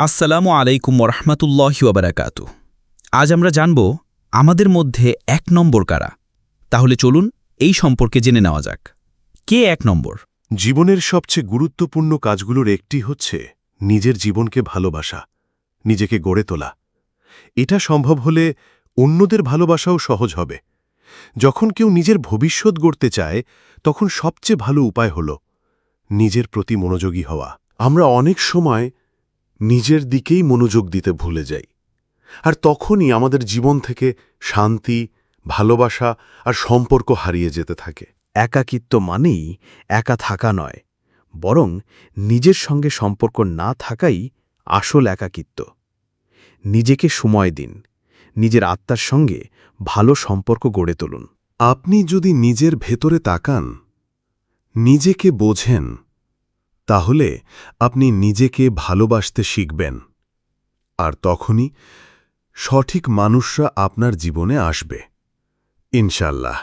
আসসালামু আলাইকুম ওরহমতুল্লাহি ওবরাকাতু। আজ আমরা জানব আমাদের মধ্যে এক নম্বর কারা। তাহলে চলুন এই সম্পর্কে জেনে নেওয়া যাক। কে এক নম্বর? জীবনের সবচেয়ে গুরুত্বপূর্ণ কাজগুলোর একটি হচ্ছে নিজের জীবনকে ভালোবাসা, নিজেকে গড়ে তোলা। এটা সম্ভব হলে অন্যদের ভালোবাসাও সহজ হবে। যখন কেউ নিজের ভবিষ্যৎ গড়তে চায়, তখন সবচেয়ে ভালো উপায় হল নিজের প্রতি মনোযোগী হওয়া। আমরা অনেক সময় নিজের দিকেই মনোযোগ দিতে ভুলে যাই। আর তখনই আমাদের জীবন থেকে শান্তি, ভালোবাসা আর সম্পর্ক হারিয়ে যেতে থাকে। একাকিত্ব মানেই একা থাকা নয়, বরং নিজের সঙ্গে সম্পর্ক না থাকাই আসল একাকিত্ব। নিজেকে সময় দিন, নিজের আত্মার সঙ্গে ভালো সম্পর্ক গড়ে তুলুন। আপনি যদি নিজের ভেতরে তাকান, নিজেকে বোঝেন তাহলে আপনি নিজেকে ভালোবাসতে শিখবেন। আর তখনই সঠিক মানুষরা আপনার জীবনে আসবে। ইনশাল্লাহ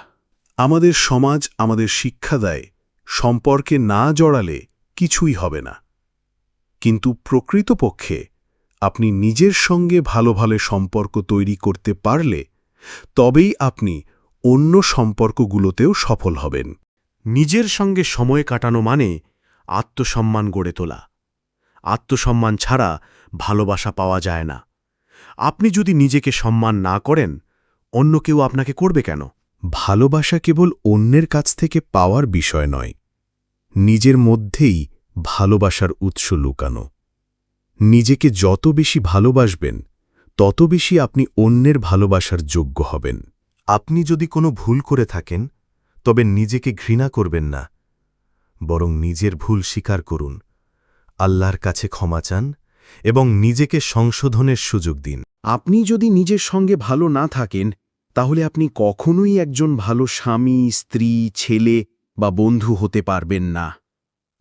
আমাদের সমাজ আমাদের শিক্ষা দেয়, সম্পর্কে না জড়ালে কিছুই হবে না। কিন্তু প্রকৃতপক্ষে আপনি নিজের সঙ্গে ভালো ভালো সম্পর্ক তৈরি করতে পারলে তবেই আপনি অন্য সম্পর্কগুলোতেও সফল হবেন। নিজের সঙ্গে সময় কাটানো মানে আত্মসম্মান গড়ে তোলা। আত্মসম্মান ছাড়া ভালোবাসা পাওয়া যায় না। আপনি যদি নিজেকে সম্মান না করেন অন্য কেউ আপনাকে করবে কেন? ভালোবাসা কেবল অন্যের কাছ থেকে পাওয়ার বিষয় নয় নিজের মধ্যেই ভালোবাসার উৎস লুকানো। নিজেকে যত বেশি ভালোবাসবেন তত বেশি আপনি অন্যের ভালোবাসার যোগ্য হবেন। আপনি যদি কোনো ভুল করে থাকেন তবে নিজেকে ঘৃণা করবেন না। বরং নিজের ভুল স্বীকার করুন। আল্লাহর কাছে ক্ষমা চান এবং নিজেকে সংশোধনের সুযোগ দিন। আপনি যদি নিজের সঙ্গে ভালো না থাকেন, তাহলে আপনি কখনোই একজন ভালো স্বামী, স্ত্রী, ছেলে বা বন্ধু হতে পারবেন না।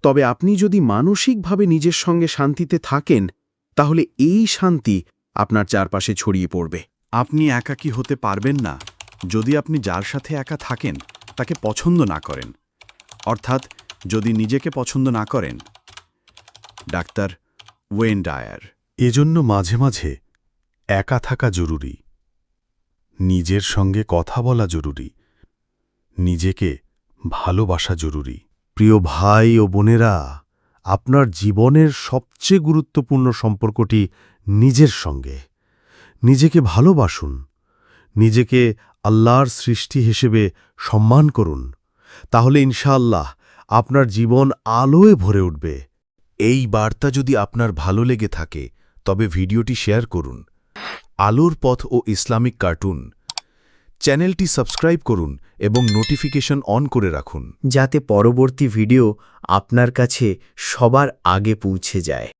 তবে আপনি যদি মানসিকভাবে নিজের সঙ্গে শান্তিতে থাকেন, তাহলে এই শান্তি আপনার চারপাশে ছড়িয়ে পড়বে। আপনি একাকী হতে পারবেন না। যদি আপনি যার সাথে একা থাকেন, তাকে পছন্দ না করেন। অর্থাৎ যদি নিজেকে পছন্দ না করেন, ডাক্তার ওয়েন ডায়ার। এজন্য মাঝে মাঝে একা থাকা জরুরি। নিজের সঙ্গে কথা বলা জরুরি। নিজেকে ভালোবাসা জরুরি। প্রিয় ভাই ও বোনেরা, আপনার জীবনের সবচেয়ে গুরুত্বপূর্ণ সম্পর্কটি নিজের সঙ্গে। নিজেকে ভালোবাসুন। নিজেকে আল্লাহর সৃষ্টি হিসেবে সম্মান করুন। তাহলে ইনশাআল্লাহ আপনার জীবন আলোয় ভরে উঠবে। এই বার্তা যদি আপনার ভালো লেগে থাকে, তবে ভিডিওটি শেয়ার করুন। আলোর পথ ও ইসলামিক কার্টুন। চ্যানেলটি সাবস্ক্রাইব করুন এবং নোটিফিকেশন অন করে রাখুন। যাতে পরবর্তী ভিডিও আপনার কাছে সবার আগে পৌঁছে যায়।